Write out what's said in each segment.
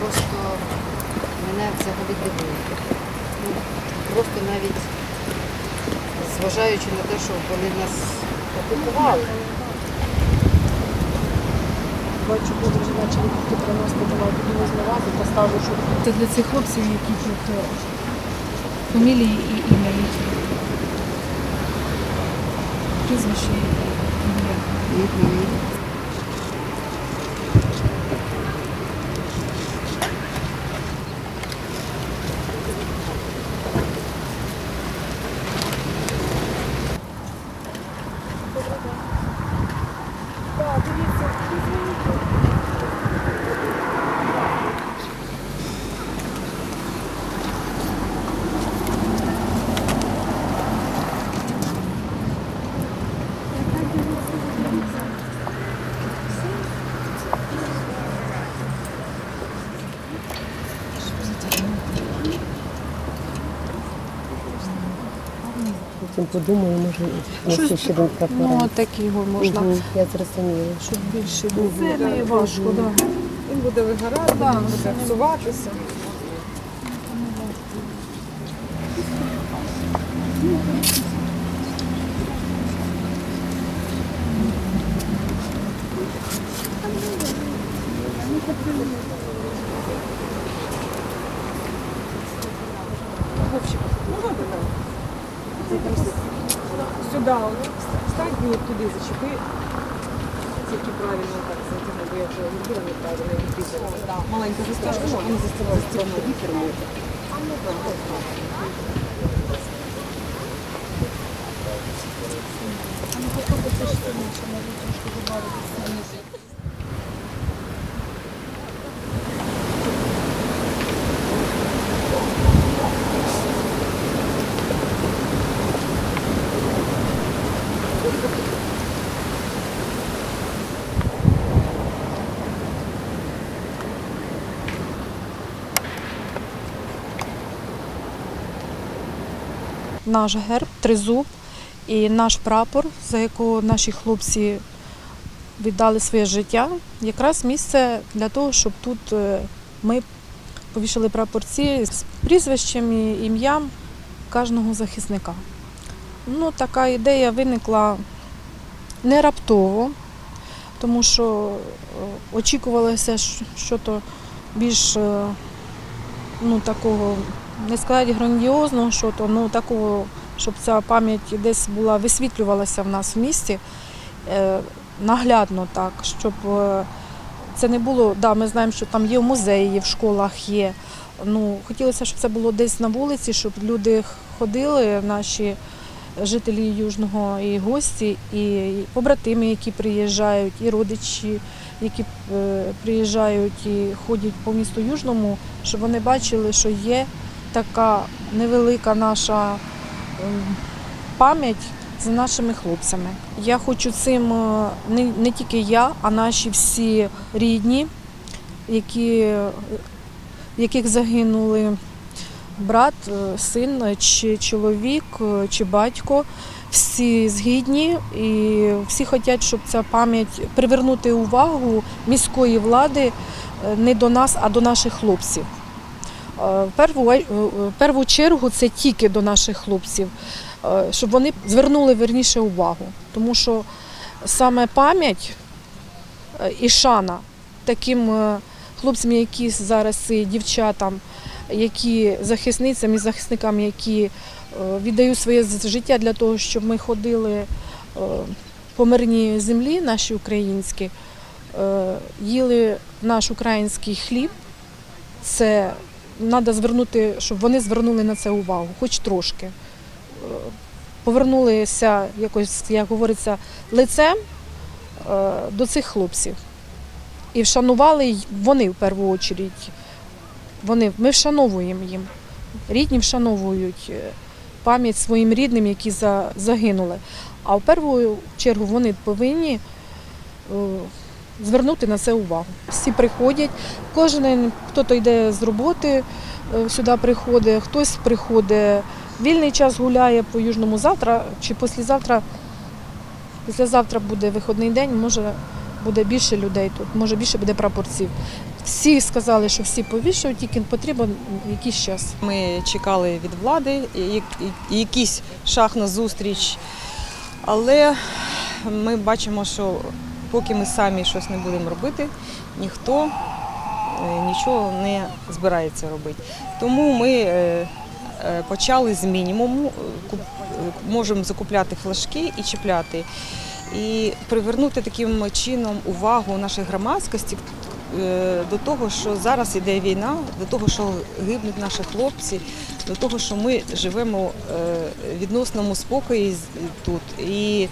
просто мене взагалі дивує. Ну, Просто навіть зважаючи на те, що вони нас окупували. Бачу, люди вже почали тільки приносити, давай буду визнавати, поставлю, щоб Це для цих хлопців, які тут е, фамілії і ім'я їхні. Прізвище і ім'я. Подумаю, може, носив ще один Ну, прапорець. так його можна, Мгм, Я зрозуміла. щоб більше було. Це не важко, так. Він буде вигорати, Да, він буде псуватися. Вовчик, можна тебе? Сюди, от, стань і от туди зачепи. Тільки правильно так затягнути, бо я вже робила неправильно. Да, Маленька застежка, щоб вона застила сторону вітер може. Наш герб, тризуб і наш прапор, за якого наші хлопці віддали своє життя, якраз місце для того, щоб тут е, ми повішали прапорці з прізвищем і ім'ям кожного захисника. Ну, така ідея виникла не раптово, тому що е, очікувалося що то більш е, ну, такого, не сказати грандіозного, що то, ну такого, щоб ця пам'ять десь була, висвітлювалася в нас в місті е, наглядно так, щоб е, це не було, да, ми знаємо, що там є в музеї, в школах є. Ну, хотілося, щоб це було десь на вулиці, щоб люди ходили, наші жителі Южного і гості, і побратими, які приїжджають, і родичі, які е, приїжджають і ходять по місту Южному, щоб вони бачили, що є така невелика наша ем, пам'ять за нашими хлопцями. Я хочу цим е, не, не тільки я, а наші всі рідні, які, в яких загинули брат, е, син, чи чоловік, е, чи батько. Всі згідні і всі хочуть, щоб ця пам'ять привернути увагу міської влади е, не до нас, а до наших хлопців. Е, В перву, е, першу чергу це тільки до наших хлопців, е, щоб вони звернули верніше увагу. Тому що саме пам'ять е, і шана таким е, хлопцям, які зараз і дівчатам, які захисницям і захисникам, які е, віддають своє життя для того, щоб ми ходили е, по мирній землі, наші українські, е, їли наш український хліб. Це треба звернути, щоб вони звернули на це увагу, хоч трошки. Е, Повернулися якось, як говориться, лицем е, до цих хлопців. І вшанували вони в першу чергу. Вони, ми вшановуємо їм. Рідні вшановують е, пам'ять своїм рідним, які загинули. А в першу чергу вони повинні звернути на це увагу. Всі приходять, кожен, хто йде з роботи, е, сюди приходить, хтось приходить, вільний час гуляє по Южному завтра чи післязавтра. Післязавтра буде вихідний день, може буде більше людей тут, може більше буде прапорців. Всі сказали, що всі повішають, тільки потрібен якийсь час. Ми чекали від влади якийсь шаг на зустріч, але ми бачимо, що поки ми самі щось не будемо робити, ніхто е, нічого не збирається робити. Тому ми е, е, почали з мінімуму, можемо закупляти флажки і чіпляти. І привернути таким чином увагу нашої громадськості до того, що зараз іде війна, до того, що гибнуть наші хлопці, до того, що ми живемо е, в відносному спокої тут. І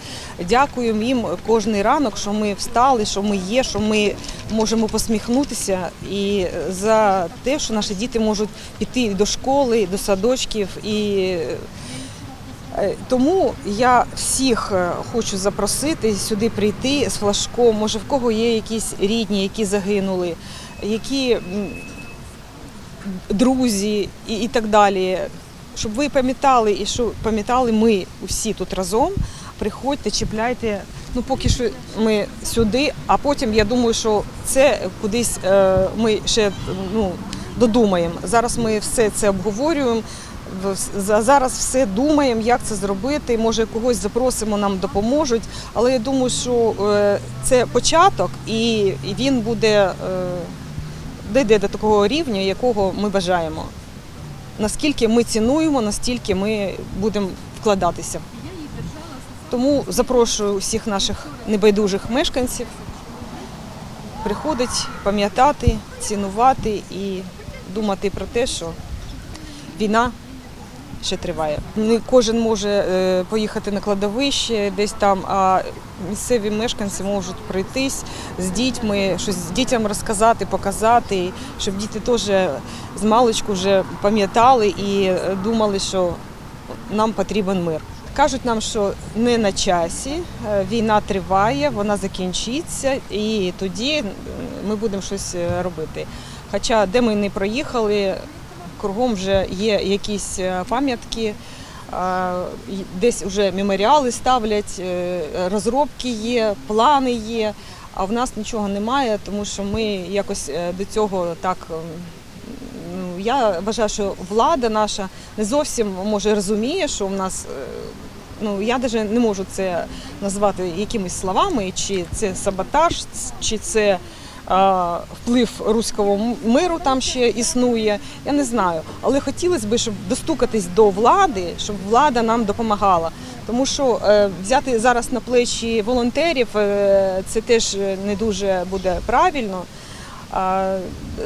дякуємо їм кожний ранок, що ми встали, що ми є, що ми можемо посміхнутися, і за те, що наші діти можуть піти до школи, до садочків і. Е, Тому я всіх е, хочу запросити сюди прийти з флажком. Може, в кого є якісь рідні, які загинули, які друзі і, і так далі. Щоб ви пам'ятали і що пам'ятали ми усі тут разом. Приходьте, чіпляйте. Ну, поки що ми сюди, а потім я думаю, що це кудись е, ми ще ну, додумаємо. Зараз ми все це обговорюємо. Зараз все думаємо, як це зробити. Може, когось запросимо, нам допоможуть. Але я думаю, що е, це початок, і він буде е, дійде до такого рівня, якого ми бажаємо. Наскільки ми цінуємо, настільки ми будемо вкладатися. Тому запрошую всіх наших небайдужих мешканців приходить пам'ятати, цінувати і думати про те, що війна ще триває. Не кожен може е, поїхати на кладовище десь там, а місцеві мешканці можуть пройтись з дітьми, щось дітям розказати, показати, щоб діти теж з маличку вже пам'ятали і думали, що нам потрібен мир. Кажуть нам, що не на часі, е, війна триває, вона закінчиться, і тоді ми будемо щось е, робити. Хоча де ми не проїхали, кругом вже є якісь е, пам'ятки, е, десь вже меморіали ставлять, е, розробки є, плани є. А в нас нічого немає, тому що ми якось до цього так. ну, Я вважаю, що влада наша не зовсім може розуміє, що в нас. Ну, я навіть не можу це назвати якимись словами, чи це саботаж, чи це вплив руського миру там ще існує. Я не знаю. Але хотілося б, щоб достукатись до влади, щоб влада нам допомагала. Тому що е, взяти зараз на плечі волонтерів е, це теж не дуже буде правильно.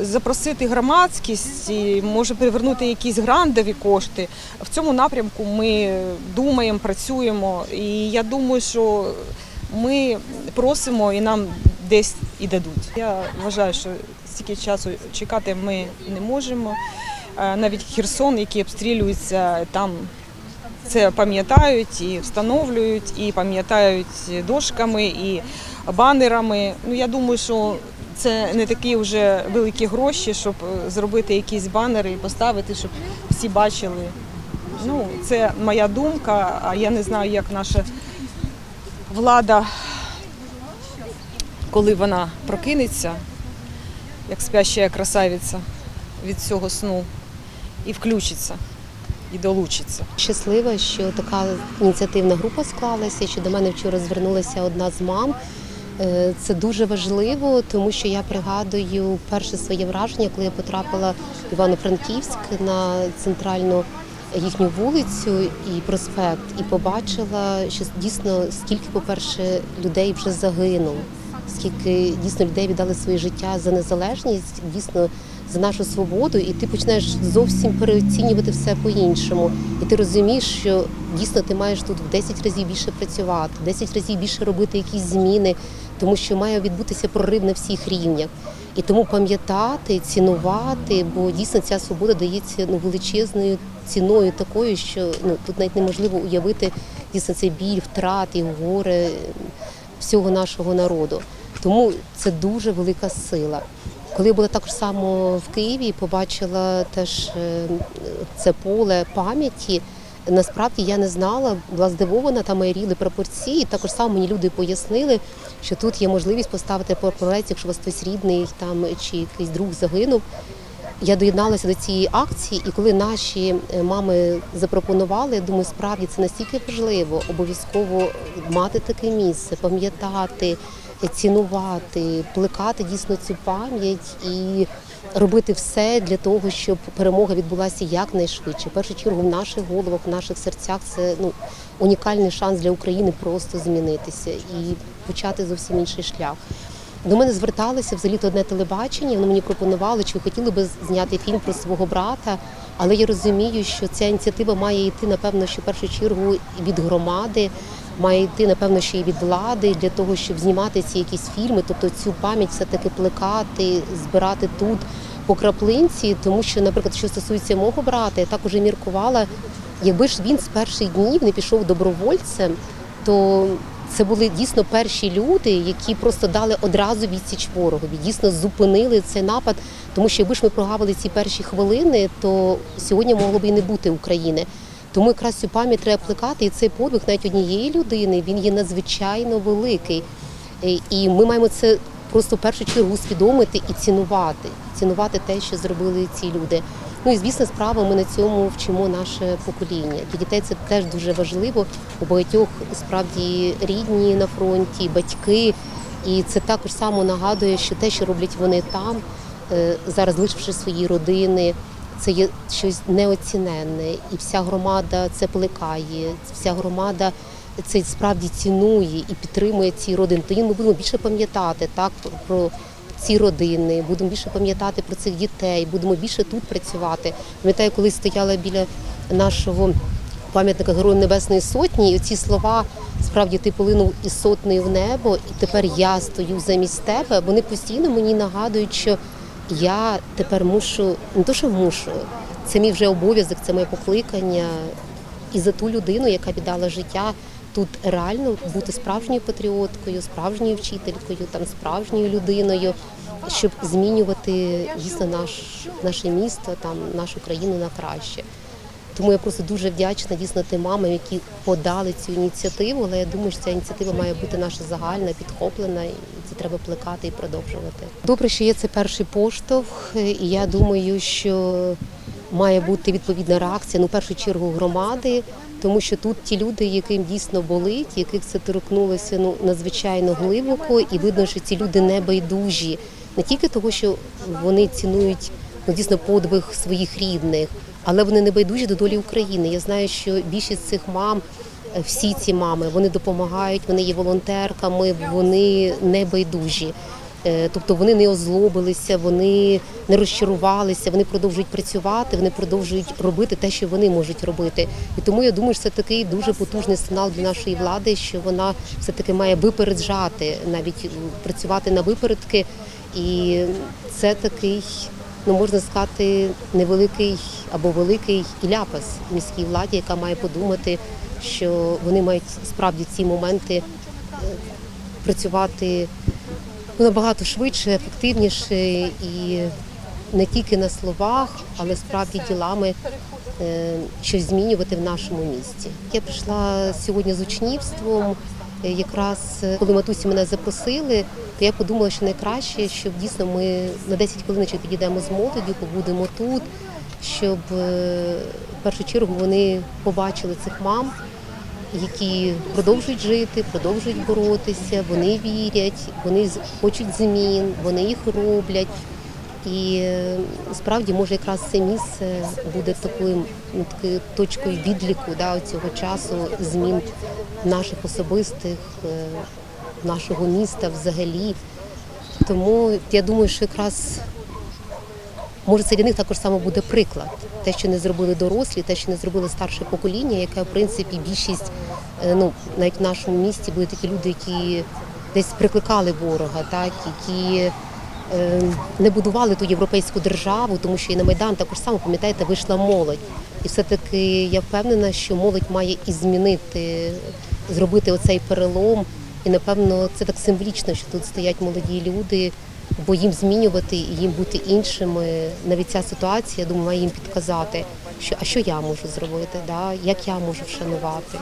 Запросити громадськість і може привернути якісь грандові кошти. В цьому напрямку ми думаємо, працюємо. І я думаю, що ми просимо і нам десь і дадуть. Я вважаю, що стільки часу чекати ми не можемо. Е, Навіть Херсон, який обстрілюється, там це пам'ятають і встановлюють, і пам'ятають дошками, і банерами. Ну я думаю, що це не такі вже великі гроші, щоб е, зробити якісь банери і поставити, щоб всі бачили. Ну, це моя думка, а я не знаю, як наша влада, коли вона прокинеться, як спяща красавиця від цього сну, і включиться, і долучиться. Щаслива, що така ініціативна група склалася, що до мене вчора звернулася одна з мам. Е, Це дуже важливо, тому що я пригадую перше своє враження, коли я потрапила в Івано-Франківськ на центральну їхню вулицю і проспект, і побачила, що дійсно скільки, по-перше, людей вже загинуло, скільки дійсно людей віддали своє життя за незалежність, дійсно за нашу свободу, і ти починаєш зовсім переоцінювати все по-іншому. І ти розумієш, що дійсно ти маєш тут в 10 разів більше працювати, в 10 разів більше робити якісь зміни, тому що має відбутися прорив на всіх рівнях. І тому пам'ятати, цінувати, бо дійсно ця свобода дається ну, величезною ціною такою, що ну тут навіть неможливо уявити дійсно цей біль, втрати, горе всього нашого народу. Тому це дуже велика сила. Коли я була також само в Києві, побачила теж е, це поле пам'яті. Насправді я не знала, була здивована, там ріли прапорці, і також само мені люди пояснили, що тут є можливість поставити прапорець, якщо у вас хтось рідний там чи якийсь друг загинув. Я доєдналася до цієї акції, і коли наші е, мами запропонували, я думаю, справді це настільки важливо, обов'язково мати таке місце, пам'ятати, цінувати, плекати дійсно цю пам'ять і робити все для того, щоб перемога відбулася якнайшвидше. В першу чергу в наших головах, в наших серцях це ну унікальний шанс для України просто змінитися і почати зовсім інший шлях. До мене зверталися взагалі одне телебачення. Вони мені пропонували, чи ви хотіли би зняти фільм про свого брата. Але я розумію, що ця ініціатива має йти, напевно, що в першу чергу від громади, має йти, напевно, ще й від влади для того, щоб знімати ці якісь фільми, тобто цю пам'ять все-таки плекати, збирати тут по краплинці. Тому що, наприклад, що стосується мого брата, я так уже міркувала, якби ж він з перших днів не пішов добровольцем, то це були дійсно перші люди, які просто дали одразу відсіч ворогові, дійсно зупинили цей напад. Тому що якби ж ми прогавили ці перші хвилини, то сьогодні могло б і не бути України. Тому якраз цю пам'ять треба плекати, і цей подвиг навіть однієї людини він є надзвичайно великий. Е, І ми маємо це просто в першу чергу усвідомити і цінувати, цінувати те, що зробили ці люди. Ну і звісно, справа ми на цьому вчимо наше покоління. Для дітей це теж дуже важливо. У багатьох справді рідні на фронті, батьки. І це також само нагадує, що те, що роблять вони там, е, зараз лишивши свої родини, це є щось неоціненне. І вся громада це плекає, вся громада це справді цінує і підтримує ці родини. Тоді ми будемо більше пам'ятати так про ці родини, будемо більше пам'ятати про цих дітей, будемо більше тут працювати. Пам'ятаю, коли стояла біля нашого пам'ятника Героям Небесної Сотні, і ці слова справді ти полинув із сотнею в небо, і тепер я стою замість тебе. Вони постійно мені нагадують, що я тепер мушу не то, що мушу, це мій вже обов'язок, це моє покликання. І за ту людину, яка віддала життя, тут реально бути справжньою патріоткою, справжньою вчителькою, там справжньою людиною, щоб змінювати дійсно наш наше місто, там нашу країну на краще. Тому я просто дуже вдячна дійсно тим мамам, які подали цю ініціативу. Але я думаю, що ця ініціатива має бути наша загальна, підхоплена, і це треба плекати і продовжувати. Добре, що є це перший поштовх, і я думаю, що має бути відповідна реакція ну, в першу чергу громади, тому що тут ті люди, яким дійсно болить, яких це торкнулося ну надзвичайно глибоко, і видно, що ці люди не байдужі, не тільки того, що вони цінують ну, дійсно подвиг своїх рідних, але вони не байдужі до долі України. Я знаю, що більшість цих мам. е, Всі ці мами вони допомагають, вони є волонтерками, вони не байдужі. Е, Тобто вони не озлобилися, вони не розчарувалися, вони продовжують працювати, вони продовжують робити те, що вони можуть робити. І тому я думаю, що це такий дуже потужний сигнал для нашої влади, що вона все таки має випереджати, навіть працювати на випередки. І це такий, ну можна сказати, невеликий або великий і ляпас міській владі, яка має подумати, що вони мають справді ці моменти е, працювати набагато швидше, ефективніше і не тільки на словах, але справді ділами е, щось змінювати в нашому місті. Я прийшла сьогодні з учнівством. е, Якраз е, коли матусі мене запросили, то я подумала, що найкраще, щоб дійсно ми на 10 хвилиночок підійдемо з молоддю, побудемо тут, щоб в першу чергу вони побачили цих мам, які продовжують жити, продовжують боротися, вони вірять, вони хочуть змін, вони їх роблять. І е, справді може якраз це місце буде такою ну, такою точкою відліку да, цього часу змін наших особистих, е, нашого міста взагалі. Тому я думаю, що якраз може це для них також само буде приклад. Те, що не зробили дорослі, те, що не зробили старше покоління, яке в принципі більшість, е, ну навіть в нашому місті були такі люди, які десь прикликали ворога, так які е, не будували ту європейську державу, тому що і на Майдан також само, пам'ятаєте, вийшла молодь. І все-таки я впевнена, що молодь має і змінити, зробити оцей перелом. І напевно це так символічно, що тут стоять молоді люди, бо їм змінювати і їм бути іншими. Навіть ця ситуація, я думаю, має їм підказати. що а що я можу зробити, да? як я можу вшанувати.